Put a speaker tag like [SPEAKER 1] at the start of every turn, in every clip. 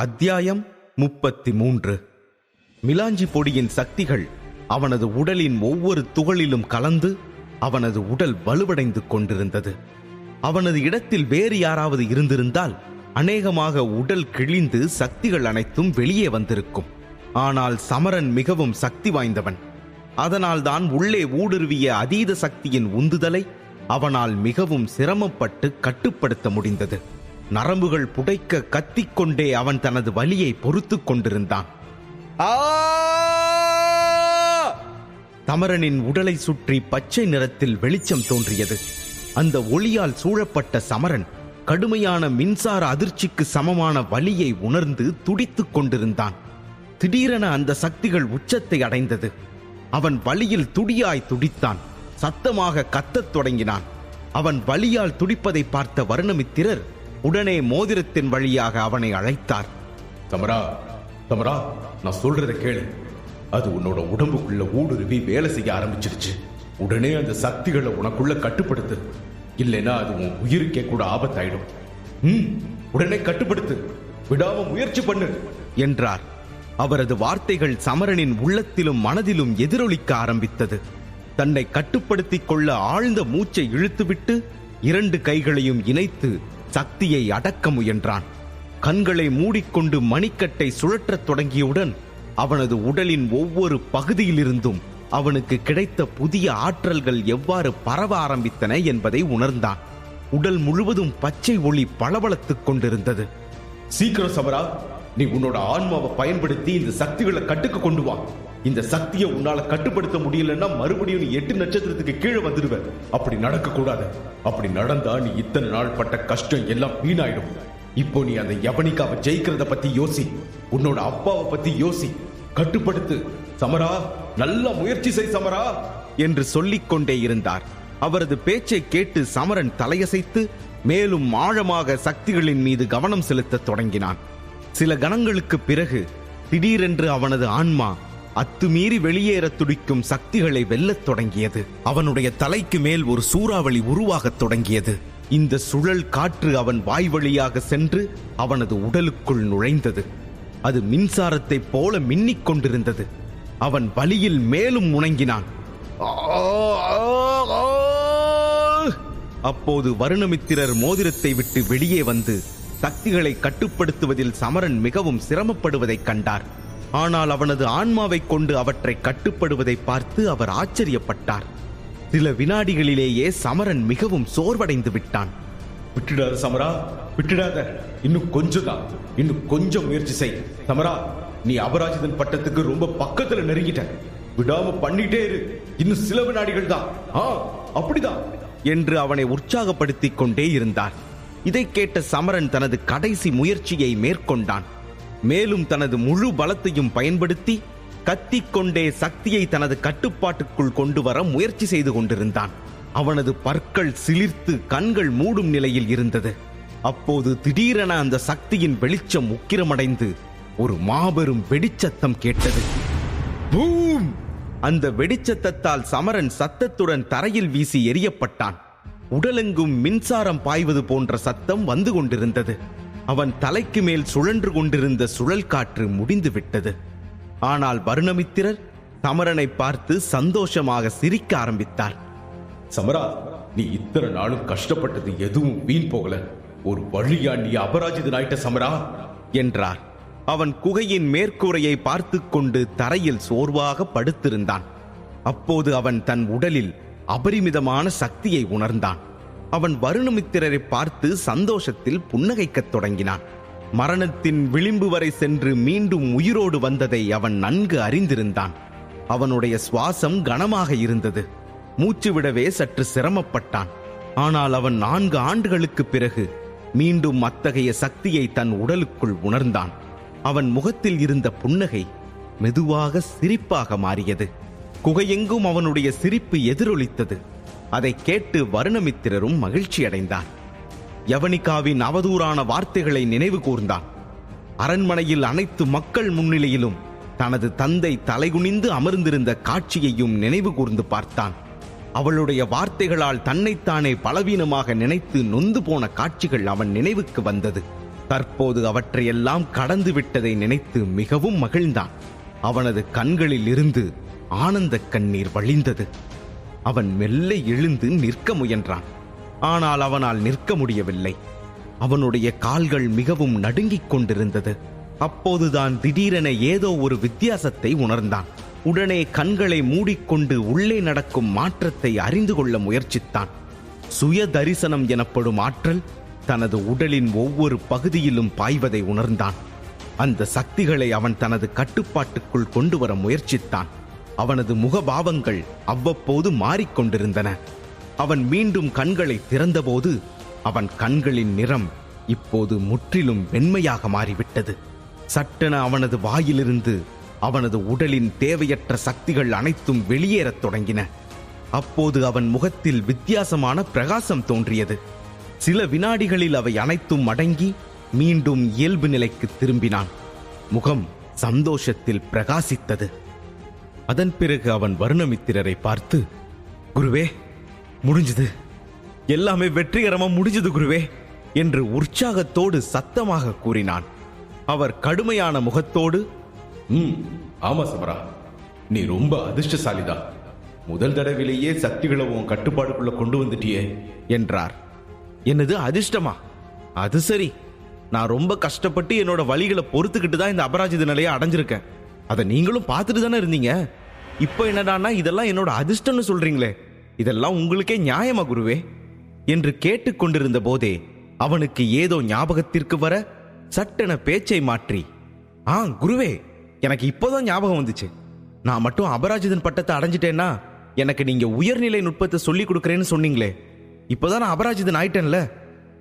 [SPEAKER 1] அத்தியாயம் முப்பத்தி மூன்று மிலாஞ்சி பொடியின் சக்திகள் அவனது உடலின் ஒவ்வொரு துகளிலும் கலந்து அவனது உடல் வலுவடைந்து கொண்டிருந்தது. அவனது இடத்தில் வேறு யாராவது இருந்திருந்தால் அநேகமாக உடல் கிழிந்து சக்திகள் அனைத்தும் வெளியே வந்திருக்கும். ஆனால் சமரன் மிகவும் சக்தி வாய்ந்தவன். அதனால்தான் உள்ளே ஊடுருவிய அதீத சக்தியின் உந்துதலை அவனால் மிகவும் சிரமப்பட்டு கட்டுப்படுத்த முடிந்தது. நரம்புகள் புடைக்க கத்திக்கொண்டே அவன் தனது வலியை பொறுத்துக் கொண்டிருந்தான். தமரனின் உடலை சுற்றி பச்சை நிறத்தில் வெளிச்சம் தோன்றியது. அந்த ஒளியால் சூழப்பட்ட சமரன் கடுமையான மின்சார அதிர்ச்சிக்கு சமமான வலியை உணர்ந்து துடித்துக் கொண்டிருந்தான். திடீரென அந்த சக்திகள் உச்சத்தை அடைந்தது. அவன் வலியில் துடியாய் துடித்தான். சத்தமாக கத்தத் தொடங்கினான். அவன் வலியால் துடிப்பதை பார்த்த வருணமித்திரர் உடனே மோதிரத்தின் வழியாக அவனை அழைத்தார்.
[SPEAKER 2] தமரா தமரா நான் சொல்றத கேளு. அது உன்னோட உடம்புக்குள்ள ஊடுருவி வேலை செய்ய ஆரம்பிச்சிருச்சு. உடனே அந்த சக்திகளை உனக்குள்ள கட்டுப்படுத்து. இல்லைன்னா அது உன் உயிருக்கே கூட ஆபத்தாயிடும். ம் உடனே கட்டுப்படுத்து. விடாம முயற்சி பண்ணு.
[SPEAKER 1] என்றார். அவரது வார்த்தைகள் சமரனின் உள்ளத்திலும் மனதிலும் எதிரொலிக்க ஆரம்பித்தது. தன்னை கட்டுப்படுத்திக் கொள்ள ஆழ்ந்த மூச்சை இழுத்துவிட்டு இரண்டு கைகளையும் இணைத்து சக்தியை அடக்க முயன்றான். கண்களை மூடிக்கொண்டு மணிக்கட்டை சுழற்றத் தொடங்கியவுடன் அவனது உடலின் ஒவ்வொரு பகுதியிலிருந்தும் அவனுக்கு கிடைத்த புதிய ஆற்றல்கள் எவ்வாறு பரவ ஆரம்பித்தன என்பதை உணர்ந்தான். உடல் முழுவதும் பச்சை ஒளி பளபளத்துக் கொண்டிருந்தது.
[SPEAKER 2] சீக்கிரம் சமரா நீ உன்னோட ஆன்மாவை பயன்படுத்தி இந்த சக்திகளை கட்டுக்கு கொண்டு வா. இந்த சக்தியை உன்னால கட்டுப்படுத்த முடியலன்னா மறுபடியும் நீ எட்டு நட்சத்திரத்துக்கு கீழே வந்துடுவ அப்படி நடக்க கூடாது அப்படி நடந்தா நீ இத்தனை நாள் பட்ட கஷ்டம் எல்லாம் வீணாயிடும். இப்போ நீ அந்த யவனிக்காவை ஜெயிக்கிறத பத்தி யோசி. உன்னோட அப்பாவை பத்தி யோசி. கட்டுப்படுத்து. சமரா நல்ல முயற்சி செய் சமரா
[SPEAKER 1] என்று சொல்லிக் கொண்டே இருந்தார். அவரது பேச்சை கேட்டு சமரன் தலையசைத்து மேலும் ஆழமாக சக்திகளின் மீது கவனம் செலுத்தத் தொடங்கினான். சில கணங்களுக்கு பிறகு திடீரென்று அவனது ஆன்மா அத்துமீறி வெளியேற துடிக்கும் சக்திகளை வெல்லத் தொடங்கியது. அவனுடைய தலைக்கு மேல் ஒரு சூறாவளி உருவாகத் தொடங்கியது. இந்த சுழல் காற்று அவன் வாய் வழியாக சென்று அவனது உடலுக்குள் நுழைந்தது. அது மின்சாரத்தைப் போல மின்னிக் கொண்டிருந்தது. அவன் வலியில் மேலும் முணங்கினான். அப்போது வருணமித்திரர் மோதிரத்தை விட்டு வெளியே வந்து சக்திகளை கட்டுப்படுத்துவதில் சமரன் மிகவும் சிரமப்படுவதைக் கண்டார். ஆனால் அவனது ஆன்மாவைக் கொண்டு அவற்றை கட்டுப்படுவதை பார்த்து அவர் ஆச்சரியப்பட்டார். சில வினாடிகளிலேயே சமரன் மிகவும் சோர்வடைந்து விட்டான்.
[SPEAKER 2] விட்டுடாத சமரா விட்டுடாத. இன்னும் கொஞ்சம் தான். இன்னும் கொஞ்சம் முயற்சி செய். சமரா நீ அபராஜிதன் பட்டத்துக்கு ரொம்ப பக்கத்துல நெருங்கிட்ட. விடாம பண்ணிட்டே இரு. இன்னும் சில வினாடிகள் தான். ஆ அப்படிதான்.
[SPEAKER 1] என்று அவனை உற்சாகப்படுத்திக் கொண்டே இருந்தார். இதை கேட்ட சமரன் தனது கடைசி முயற்சியை மேற்கொண்டான். மேலும் தனது முழு பலத்தையும் பயன்படுத்தி கத்திக்கொண்டே சக்தியை தனது கட்டுப்பாட்டுக்குள் கொண்டு வர முயற்சி செய்து கொண்டிருந்தான். அவனது பற்கள் சிலிர்த்து கண்கள் மூடும் நிலையில் இருந்தது. அப்போது திடீரென அந்த சக்தியின் வெளிச்சம் உக்கிரமடைந்து ஒரு மாபெரும் வெடிச்சத்தம் கேட்டது. பூம்! அந்த வெடிச்சத்தத்தால் சமரன் சத்தத்துடன் தரையில் வீசி எரியப்பட்டான் உடலெங்கும் மின்சாரம் பாய்வது போன்ற சத்தம் வந்து கொண்டிருந்தது. அவன் தலைக்கு மேல் சுழன்று கொண்டிருந்த சுழல் காற்று முடிந்து விட்டது. ஆனால் வருணமித்திரர் சமரனை பார்த்து சந்தோஷமாக சிரிக்க ஆரம்பித்தார்.
[SPEAKER 2] சமரா நீ இத்தனை நாளும் கஷ்டப்பட்டது எதுவும் வீண் போகல. ஒரு வழியா நீ அபராஜிதன் ஆயிட்ட சமரா?
[SPEAKER 1] என்றார். அவன் குகையின் மேற்கூரையை பார்த்துக் கொண்டு தரையில் சோர்வாக படுத்திருந்தான். அப்போது அவன் தன் உடலில் அபரிமிதமான சக்தியை உணர்ந்தான். அவன் வருணமித்திரரை பார்த்து சந்தோஷத்தில் புன்னகைக்கத் தொடங்கினான். மரணத்தின் விளிம்பு வரை சென்று மீண்டும் உயிரோடு வந்ததை அவன் நன்கு அறிந்திருந்தான். அவனுடைய சுவாசம் கனமாக இருந்தது. மூச்சுவிடவே சற்று சிரமப்பட்டான். ஆனால் அவன் நான்கு ஆண்டுகளுக்கு பிறகு மீண்டும் அத்தகைய சக்தியை தன் உடலுக்குள் உணர்ந்தான். அவன் முகத்தில் இருந்த புன்னகை மெதுவாக சிரிப்பாக மாறியது. குகையெங்கும் அவனுடைய சிரிப்பு எதிரொலித்தது. அதை கேட்டு வருணமித்திரரும் மகிழ்ச்சியடைந்தார் யவனிகாவின் அவதூறான வார்த்தைகளை நினைவு கூர்ந்தான். அரண்மனையில் அனைத்து மக்கள் முன்னிலையிலும் தனது தந்தை தலைகுனிந்து அமர்ந்திருந்த காட்சியையும் நினைவு கூர்ந்து பார்த்தான். அவளுடைய வார்த்தைகளால் தன்னைத்தானே பலவீனமாக நினைத்து நொந்து போன காட்சிகள் அவன் நினைவுக்கு வந்தது. தற்போது அவற்றையெல்லாம் கடந்து விட்டதை நினைத்து மிகவும் மகிழ்ந்தான். அவனது கண்களில் இருந்து ஆனந்த கண்ணீர் வழிந்தது. அவன் மெல்ல எழுந்து நிற்க முயன்றான். ஆனால் அவனால் நிற்க முடியவில்லை. அவனுடைய கால்கள் மிகவும் நடுங்கிக் கொண்டிருந்தது. அப்போதுதான் திடீரென ஏதோ ஒரு வித்தியாசத்தை உணர்ந்தான். உடனே கண்களை மூடிக்கொண்டு உள்ளே நடக்கும் மாற்றத்தை அறிந்து கொள்ள முயற்சித்தான். சுய தரிசனம் எனப்படும் ஆற்றல் தனது உடலின் ஒவ்வொரு பகுதியிலும் பாய்வதை உணர்ந்தான். அந்த சக்திகளை அவன் தனது கட்டுப்பாட்டுக்குள் கொண்டு வர முயற்சித்தான். அவனது முகபாவங்கள் அவ்வப்போது மாறிக்கொண்டிருந்தன. அவன் மீண்டும் கண்களை திறந்தபோது அவன் கண்களின் நிறம் இப்போது முற்றிலும் வெண்மையாக மாறிவிட்டது. சட்டென அவனது வாயிலிருந்து அவனது உடலின் தேவையற்ற சக்திகள் அனைத்தும் வெளியேறத் தொடங்கின. அப்போது அவன் முகத்தில் வித்தியாசமான பிரகாசம் தோன்றியது. சில வினாடிகளில் அவை அனைத்தும் அடங்கி மீண்டும் இயல்பு நிலைக்கு திரும்பினான். முகம் சந்தோஷத்தில் பிரகாசித்தது. அதன் பிறகு அவன் வருணமித்திரரை பார்த்து குருவே முடிஞ்சது. எல்லாமே வெற்றிகரமா முடிஞ்சது குருவே என்று உற்சாகத்தோடு சத்தமாக கூறினான். அவர் கடுமையான முகத்தோடு
[SPEAKER 2] ம் ஆமா சமரா. நீ ரொம்ப அதிர்ஷ்டசாலிதான் முதல் தடவையிலேயே சக்திகளை உன் கட்டுப்பாடுக்குள்ள கொண்டு வந்துட்டியே
[SPEAKER 1] என்றார். என்னது அதிர்ஷ்டமா? அது சரி. நான் ரொம்ப கஷ்டப்பட்டு என்னோட வழிகளை பொறுத்துக்கிட்டு தான் இந்த அபராஜித நிலையை அடைஞ்சிருக்கேன். அதை நீங்களும் பார்த்துட்டு தானே இருந்தீங்க? இப்போ என்னடான்னா இதெல்லாம் என்னோட அதிர்ஷ்டம்னு சொல்றீங்களே. இதெல்லாம் உங்களுக்கே நியாயமா குருவே? என்று கேட்டுக்கொண்டிருந்த போதே அவனுக்கு ஏதோ ஞாபகத்திற்கு வர சட்டென பேச்சை மாற்றி ஆ குருவே எனக்கு இப்போதான் ஞாபகம் வந்துச்சு. நான் மட்டும் அபராஜிதன் பட்டத்தை அடைஞ்சிட்டேன்னா எனக்கு நீங்க உயர்நிலை நுட்பத்தை சொல்லி கொடுக்குறேன்னு சொன்னீங்களே. இப்போதான் நான் அபராஜிதன் ஆயிட்டேன்ல.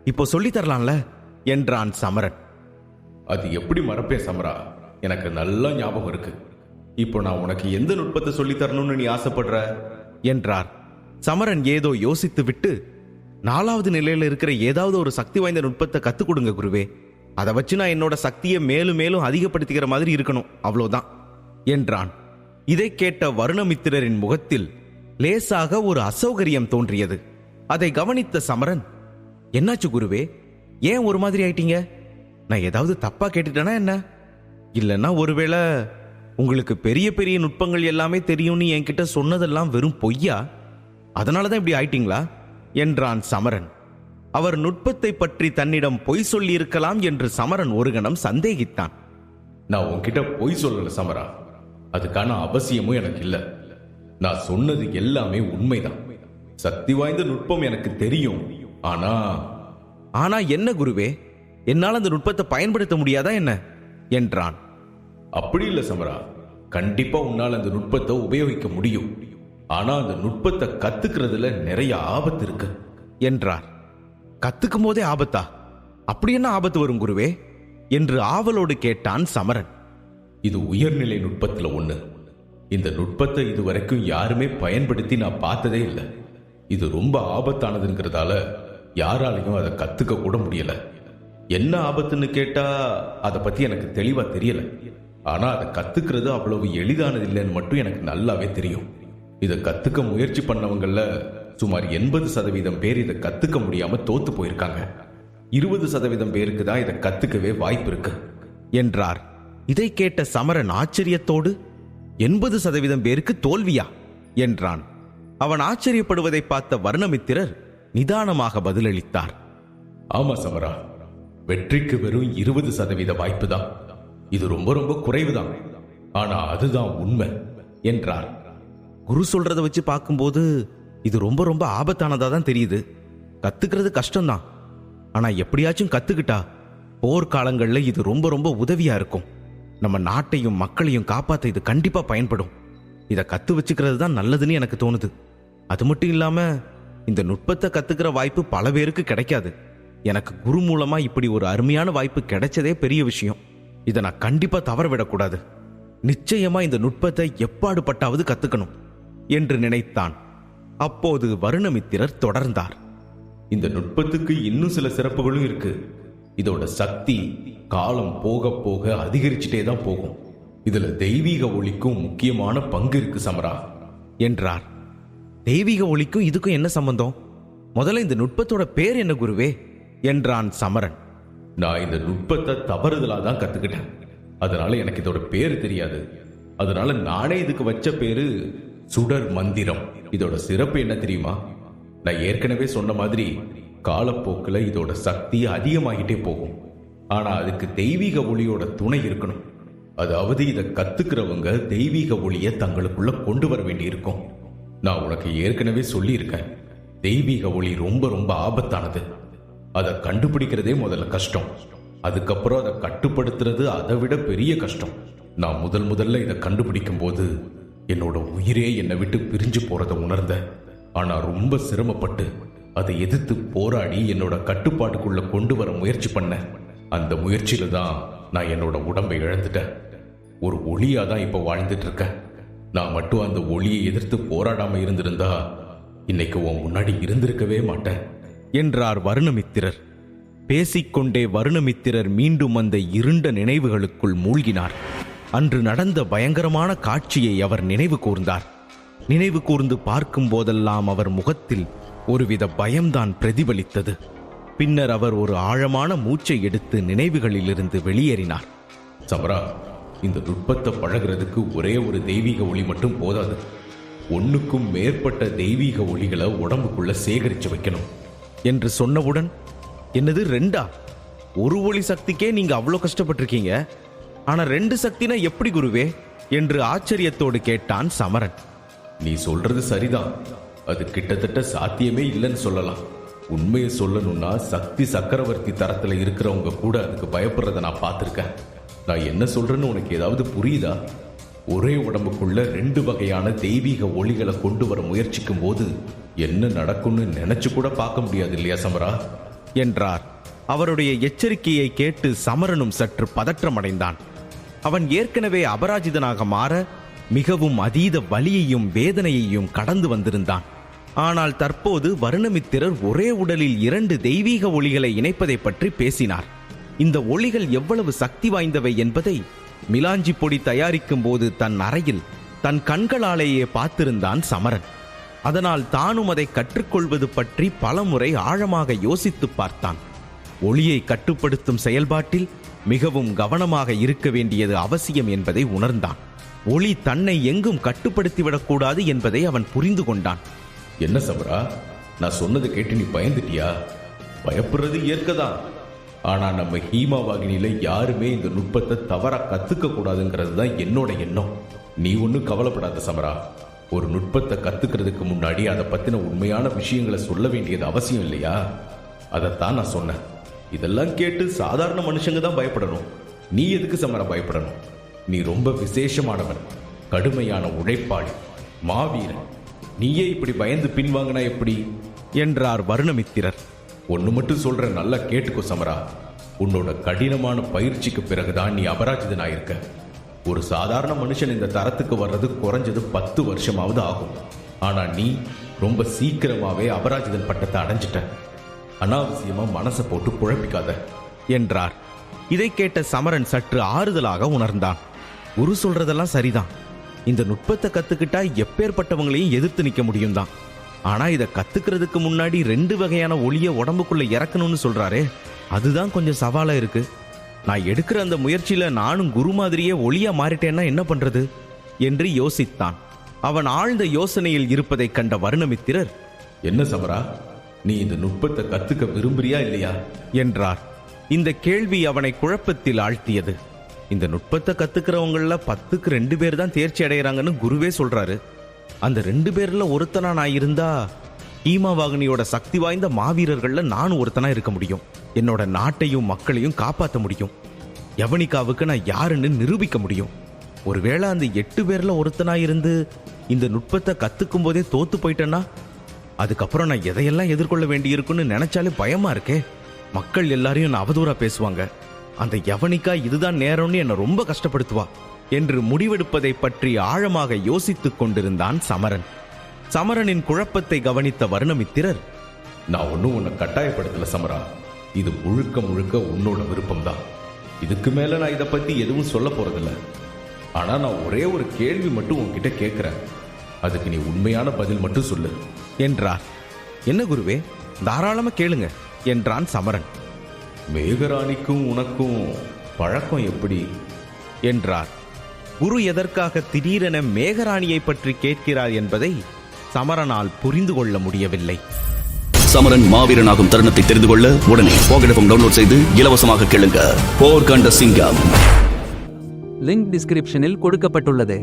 [SPEAKER 1] இப்போ சொல்லி தரலாம்ல என்றான் சமரன்.
[SPEAKER 2] அது எப்படி மறப்பேன் சமரா? எனக்கு நல்லா ஞாபகம் இருக்கு. இப்போ நான் உனக்கு எந்த நுட்பத்தை சொல்லித்தரணும்னு நீ ஆசைப்படுற?
[SPEAKER 1] என்றார். சமரன் ஏதோ யோசித்து விட்டு நாலாவது நிலையில இருக்கிற ஏதாவது ஒரு சக்தி வாய்ந்த நுட்பத்தை கத்துக் கொடுங்க குருவே. அதை வச்சு நான் என்னோட சக்தியை மேலும் மேலும் அதிகப்படுத்திக்கிற மாதிரி இருக்கணும். அவ்வளோதான் என்றான். இதை கேட்ட வருணமித்திரரின் முகத்தில் லேசாக ஒரு அசௌகரியம் தோன்றியது. அதை கவனித்த சமரன் என்னாச்சு குருவே? ஏன் ஒரு மாதிரி ஆயிட்டீங்க? நான் ஏதாவது தப்பா கேட்டுட்டேனா என்ன? இல்லைன்னா ஒருவேளை உங்களுக்கு பெரிய பெரிய நுட்பங்கள் எல்லாமே தெரியும்னு என்கிட்ட சொன்னதெல்லாம் வெறும் பொய்யா? அதனால தான் இப்படி ஆயிட்டீங்களா? என்றான் சமரன். அவர் நுட்பத்தை பற்றி தன்னிடம் பொய் சொல்லியிருக்கலாம் என்று சமரன் ஒரு கணம் சந்தேகித்தான்.
[SPEAKER 2] நான் உன்கிட்ட பொய் சொல்லல சமரா. அதுக்கான அவசியமும் எனக்கு இல்ல. நான் சொன்னது எல்லாமே உண்மைதான். சக்தி வாய்ந்த நுட்பம் எனக்கு தெரியும். ஆனா
[SPEAKER 1] ஆனா என்ன குருவே? என்னால் அந்த நுட்பத்தை பயன்படுத்த முடியாதா என்ன? என்றான்.
[SPEAKER 2] அப்படி இல்ல சமரா. கண்டிப்பா உன்னால அந்த நுட்பத்தை உபயோகிக்க முடியும். ஆனா அந்த நுட்பத்தை கத்துக்கிறதுல நிறைய ஆபத்து இருக்கு.
[SPEAKER 1] என்றார். கத்துக்கும் போதே ஆபத்தா? அப்படி என்ன ஆபத்து வரும் குருவே? என்று ஆவலோடு கேட்டான் சமரன்.
[SPEAKER 2] இது உயர்நிலை நுட்பத்துல ஒண்ணு. இந்த நுட்பத்தை இதுவரைக்கும் யாருமே பயன்படுத்தி நான் பார்த்ததே இல்லை. இது ரொம்ப ஆபத்தானதுங்கிறதால யாராலையும் அதை கத்துக்க கூட முடியல. என்ன ஆபத்துன்னு கேட்டா அதை பத்தி எனக்கு தெளிவா தெரியல. ஆனா அதை கத்துக்கிறது அவ்வளவு எளிதானது இல்லைன்னு மட்டும் எனக்கு நல்லாவே தெரியும். இதை கத்துக்க முயற்சி பண்ணவங்கள சுமார் எண்பது சதவீதம் பேர் இதை கத்துக்க முடியாம தோத்து போயிருக்காங்க. இருபது சதவீதம் பேருக்கு தான் இதை கத்துக்கவே வாய்ப்பு இருக்கு.
[SPEAKER 1] என்றார். இதை கேட்ட சமரன் ஆச்சரியத்தோடு எண்பது சதவீதம் பேருக்கு தோல்வியா? என்றான். அவன் ஆச்சரியப்படுவதை பார்த்த வர்ணமித்திரர் நிதானமாக பதிலளித்தார்.
[SPEAKER 2] ஆமா சமரா வெற்றிக்கு வெறும் இருபது சதவீத வாய்ப்பு தான். இது ரொம்ப ரொம்ப குறைவுதான். ஆனா அதுதான் உண்மை
[SPEAKER 1] என்றார். குரு சொல்றதை வச்சு பார்க்கும்போது இது ரொம்ப ரொம்ப ஆபத்தானதா தான் தெரியுது. கத்துக்கிறது கஷ்டம்தான். ஆனா எப்படியாச்சும் கத்துக்கிட்டா போர்க்காலங்களில் இது ரொம்ப ரொம்ப உதவியா இருக்கும். நம்ம நாட்டையும் மக்களையும் காப்பாத்த இது கண்டிப்பா பயன்படும். இதை கத்து வச்சுக்கிறது தான் நல்லதுன்னு எனக்கு தோணுது. அது மட்டும் இல்லாம இந்த நுட்பத்தை கத்துக்கிற வாய்ப்பு பல பேருக்கு கிடைக்காது. எனக்கு குரு மூலமா இப்படி ஒரு அருமையான வாய்ப்பு கிடைச்சதே பெரிய விஷயம். இதை நான் கண்டிப்பா தவற விடக்கூடாது நிச்சயமா இந்த நுட்பத்தை எப்பாடு பட்டாவது கத்துக்கணும் என்று நினைத்தான். அப்போது வருணமித்திரர் தொடர்ந்தார்.
[SPEAKER 2] இந்த நுட்பத்துக்கு இன்னும் சில சிறப்புகளும் இருக்கு. இதோட சக்தி காலம் போக போக அதிகரிச்சுட்டே தான் போகும். இதுல தெய்வீக ஒளிக்கும் முக்கியமான பங்கு இருக்கு சமரா
[SPEAKER 1] என்றார். தெய்வீக ஒளிக்கும் இதுக்கும் என்ன சம்பந்தம்? முதல்ல இந்த நுட்பத்தோட பேர் என்ன குருவே? என்றான் சமரன்.
[SPEAKER 2] நான் இந்த நுட்பத்தை தவறுதலாக தான் கற்றுக்கிட்டேன் அதனால எனக்கு இதோட பேர் தெரியாது. அதனால நானே இதுக்கு வச்ச பேரு சுடர் மந்திரம். இதோட சிறப்பு என்ன தெரியுமா? நான் ஏற்கனவே சொன்ன மாதிரி காலப்போக்கில் இதோட சக்தி அதிகமாகிட்டே போகும். ஆனா அதுக்கு தெய்வீக ஒளியோட துணை இருக்கணும். அதாவது இதை கத்துக்கிறவங்க தெய்வீக ஒளியை தங்களுக்குள்ள கொண்டு வர வேண்டியிருக்கும். நான் உனக்கு ஏற்கனவே சொல்லியிருக்கேன். தெய்வீக ஒளி ரொம்ப ரொம்ப ஆபத்தானது. அதை கண்டுபிடிக்கிறதே முதல்ல கஷ்டம். அதுக்கப்புறம் அதை கட்டுப்படுத்துறது அதை விட பெரிய கஷ்டம். நான் முதல் முதல்ல இதை கண்டுபிடிக்கும் போது என்னோட உயிரே என்னை விட்டு பிரிஞ்சு போறதை உணர்ந்தேன். ஆனா ரொம்ப சிரமப்பட்டு அதை எதிர்த்து போராடி என்னோட கட்டுப்பாட்டுக்குள்ள கொண்டு வர முயற்சி பண்ணேன். அந்த முயற்சியில தான் நான் என்னோட உடம்பை இழந்துட்டேன். ஒரு ஒளியா தான் இப்ப வாழ்ந்துட்டு இருக்கேன். நான் மட்டும் அந்த ஒளியை எதிர்த்து போராடாம இருந்திருந்தா இன்னைக்கு உன் முன்னாடி இருந்திருக்கவே மாட்டேன்.
[SPEAKER 1] என்றார் வருணமித்திரர். பேசிக்கொண்டே வருணமித்திரர் மீண்டும் அந்த இருண்ட நினைவுகளுக்குள் மூழ்கினார். அன்று நடந்த பயங்கரமான காட்சியை அவர் நினைவு கூர்ந்தார். நினைவு கூர்ந்து பார்க்கும் போதெல்லாம் அவர் முகத்தில் ஒருவித பயம்தான் பிரதிபலித்தது. பின்னர் அவர் ஒரு ஆழமான மூச்சை எடுத்து நினைவுகளிலிருந்து வெளியேறினார்.
[SPEAKER 2] சமரா இந்த நுட்பத்தை பழகுறதுக்கு ஒரே ஒரு தெய்வீக ஒளி மட்டும் போதாது. ஒன்றுக்கும் மேற்பட்ட தெய்வீக ஒளிகளை உடம்புக்குள்ள சேகரித்து வைக்கணும்.
[SPEAKER 1] என்று சொன்னவுடன் என்னது ரெண்டா? ஒரு ஒளி சக்திக்கே நீங்க அவ்வளோ கஷ்டப்பட்டிருக்கீங்க? ஆனா ரெண்டு சக்தினா எப்படி குருவே? என்று ஆச்சரியத்தோடு கேட்டான் சமரன்.
[SPEAKER 2] நீ சொல்றது சரிதான். அது கிட்டத்தட்ட சாத்தியமே இல்லைன்னு சொல்லலாம். உண்மையை சொல்லணும்னா சக்தி சக்கரவர்த்தி தரத்துல இருக்கிறவங்க கூட அதுக்கு பயப்படுறத நான் பார்த்துருக்கேன். நான் என்ன சொல்றேன்னு உனக்கு ஏதாவது புரியுதா? ஒரே உடம்புக்குள்ள ரெண்டு வகையான தெய்வீக ஒளிகளை கொண்டு வர முயற்சிக்கும் போது என்ன நடக்கும்னு நினைச்சு கூட பார்க்க முடியாது இல்லையா சமரா?
[SPEAKER 1] என்றார். அவருடைய எச்சரிக்கையை கேட்டு சமரனும் சற்று பதற்றமடைந்தான். அவன் ஏற்கனவே அபராஜிதனாக மாற மிகவும் அதீத வலியையும் வேதனையையும் கடந்து வந்திருந்தான். ஆனால் தற்போது வருணமித்திரர் ஒரே உடலில் இரண்டு தெய்வீக ஒளிகளை இணைப்பதை பற்றி பேசினார். இந்த ஒளிகள் எவ்வளவு சக்தி வாய்ந்தவை என்பதை மிலாஞ்சி பொடி தயாரிக்கும் போது தன் அறையில் தன் கண்களாலேயே பார்த்திருந்தான் சமரன். அதனால் தானும் அதை கற்றுக்கொள்வது பற்றி பலமுறை ஆழமாக யோசித்துப் பார்த்தான். ஒளியை கட்டுப்படுத்தும் செயல்பாட்டில் மிகவும் கவனமாக இருக்க வேண்டியது அவசியம் என்பதை உணர்ந்தான். ஒளி தன்னை எங்கும் கட்டுப்படுத்திவிடக்கூடாது என்பதை அவன் புரிந்து கொண்டான்.
[SPEAKER 2] என்ன சமரா? நான் சொன்னது கேட்டு நீ பயந்துட்டியா? பயப்படுறது இயற்கைதான். ஆனால் நம்ம ஹீமாவாகினியில் யாருமே இந்த நுட்பத்தை தவறாக கற்றுக்க கூடாதுங்கிறது தான் என்னோட எண்ணம். நீ ஒன்றும் கவலைப்படாத சமரா. ஒரு நுட்பத்தை கற்றுக்கிறதுக்கு முன்னாடி அதை பற்றின உண்மையான விஷயங்களை சொல்ல வேண்டியது அவசியம் இல்லையா? அதைத்தான் நான் சொன்னேன். இதெல்லாம் கேட்டு சாதாரண மனுஷங்க தான் பயப்படணும். நீ எதுக்கு சமரா பயப்படணும்? நீ ரொம்ப விசேஷமானவன் கடுமையான உழைப்பாளி மாவீரன். நீயே இப்படி பயந்து பின்வாங்கினா எப்படி?
[SPEAKER 1] என்றார் வருணமித்திரர்.
[SPEAKER 2] ஒன்று மட்டும் சொல்கிற நல்லா கேட்டுக்கோ சமரா. உன்னோட கடினமான பயிற்சிக்கு பிறகுதான் நீ அபராஜிதனாயிருக்க. ஒரு சாதாரண மனுஷன் இந்த தரத்துக்கு வர்றது குறைஞ்சது பத்து வருஷமாவது ஆகும். ஆனால் நீ ரொம்ப சீக்கிரமாகவே அபராஜிதன் பட்டத்தை அடைஞ்சிட்ட. அனாவசியமா மனசை போட்டு குழப்பிக்காத
[SPEAKER 1] என்றார். இதை கேட்ட சமரன் சற்று ஆறுதலாக உணர்ந்தான். குரு சொல்றதெல்லாம் சரிதான். இந்த நுட்பத்தை கத்துக்கிட்டா எப்பேற்பட்டவங்களையும் எதிர்த்து நிற்க முடியும் தான் ஆனா இதை கத்துக்கிறதுக்கு முன்னாடி ரெண்டு வகையான ஒளிய உடம்புக்குள்ள இறக்கணும்னு சொல்றாரே அதுதான் கொஞ்சம் சவாலா இருக்கு. நான் எடுக்கிற அந்த முயற்சியில நானும் குரு மாதிரியே ஒளியா மாறிட்டேன்னா என்ன பண்றது? என்று யோசித்தான். அவன் ஆழ்ந்த யோசனையில் இருப்பதைக் கண்ட வருணமித்திரர்
[SPEAKER 2] என்ன சமரா? நீ இந்த நுட்பத்தை கத்துக்க விரும்புறியா இல்லையா?
[SPEAKER 1] என்றார். இந்த கேள்வி அவனை குழப்பத்தில் ஆழ்த்தியது. இந்த நுட்பத்தை கத்துக்கிறவங்கள பத்துக்கு ரெண்டு பேர் தான் தேர்ச்சி அடைகிறாங்கன்னு குருவே சொல்றாரு. அந்த ரெண்டு பேர்ல ஒருத்தனா நான் இருந்தா ஹீமாவாகினியோட சக்தி வாய்ந்த மாவீரர்கள்ல நானும் ஒருத்தனா இருக்க முடியும். என்னோட நாட்டையும் மக்களையும் காப்பாற்ற முடியும். யவனிகாவுக்கு நான் யாருன்னு நிரூபிக்க முடியும். ஒருவேளை அந்த எட்டு பேர்ல ஒருத்தனா இருந்து இந்த நுட்பத்தை கத்துக்கும் போதே தோத்து போயிட்டேன்னா அதுக்கப்புறம் நான் எதையெல்லாம் எதிர்கொள்ள வேண்டியிருக்குன்னு நினைச்சாலே பயமா இருக்கே. மக்கள் எல்லாரையும் நான் அவதூறா பேசுவாங்க. அந்த யவனிக்கா இதுதான் நேரம்னு என்னை ரொம்ப கஷ்டப்படுத்துவா. என்று முடிவெடுப்பதை பற்றி ஆழமாக யோசித்துக் கொண்டிருந்தான் சமரன். சமரனின் குழப்பத்தை கவனித்த வருணமித்திரர்
[SPEAKER 2] நான் ஒன்றும் உன்னை கட்டாயப்படுத்தல சமரா. இது முழுக்க முழுக்க உன்னோட விருப்பம்தான். இதுக்கு மேல நான் இதை பத்தி எதுவும் சொல்ல போறதில்ல. ஆனா நான் ஒரே ஒரு கேள்வி மட்டும் உன்கிட்ட கேட்கிறேன் அதுக்கு நீ உண்மையான பதில் மட்டும் சொல்லு.
[SPEAKER 1] என்றார். என்ன குருவே தாராளமா கேளுங்க என்றான் சமரன்.
[SPEAKER 2] மேகராணிக்கும் உனக்கும் பழக்கம் எப்படி?
[SPEAKER 1] என்றார். குரு எதற்காக திடீரென மேகராணியை பற்றி கேட்கிறார் என்பதை சமரனால் புரிந்து கொள்ள முடியவில்லை.
[SPEAKER 3] சமரன் மாவீரனாகும் தருணத்தை தெரிந்து கொள்ள உடனே போகடஃபம் டவுன்லோட் செய்து இலவசமாக கேளுங்க. போர் கண்ட சிங்கம்.
[SPEAKER 4] லிங்க் டிஸ்கிரிப்ஷனில் கொடுக்கப்பட்டுள்ளது.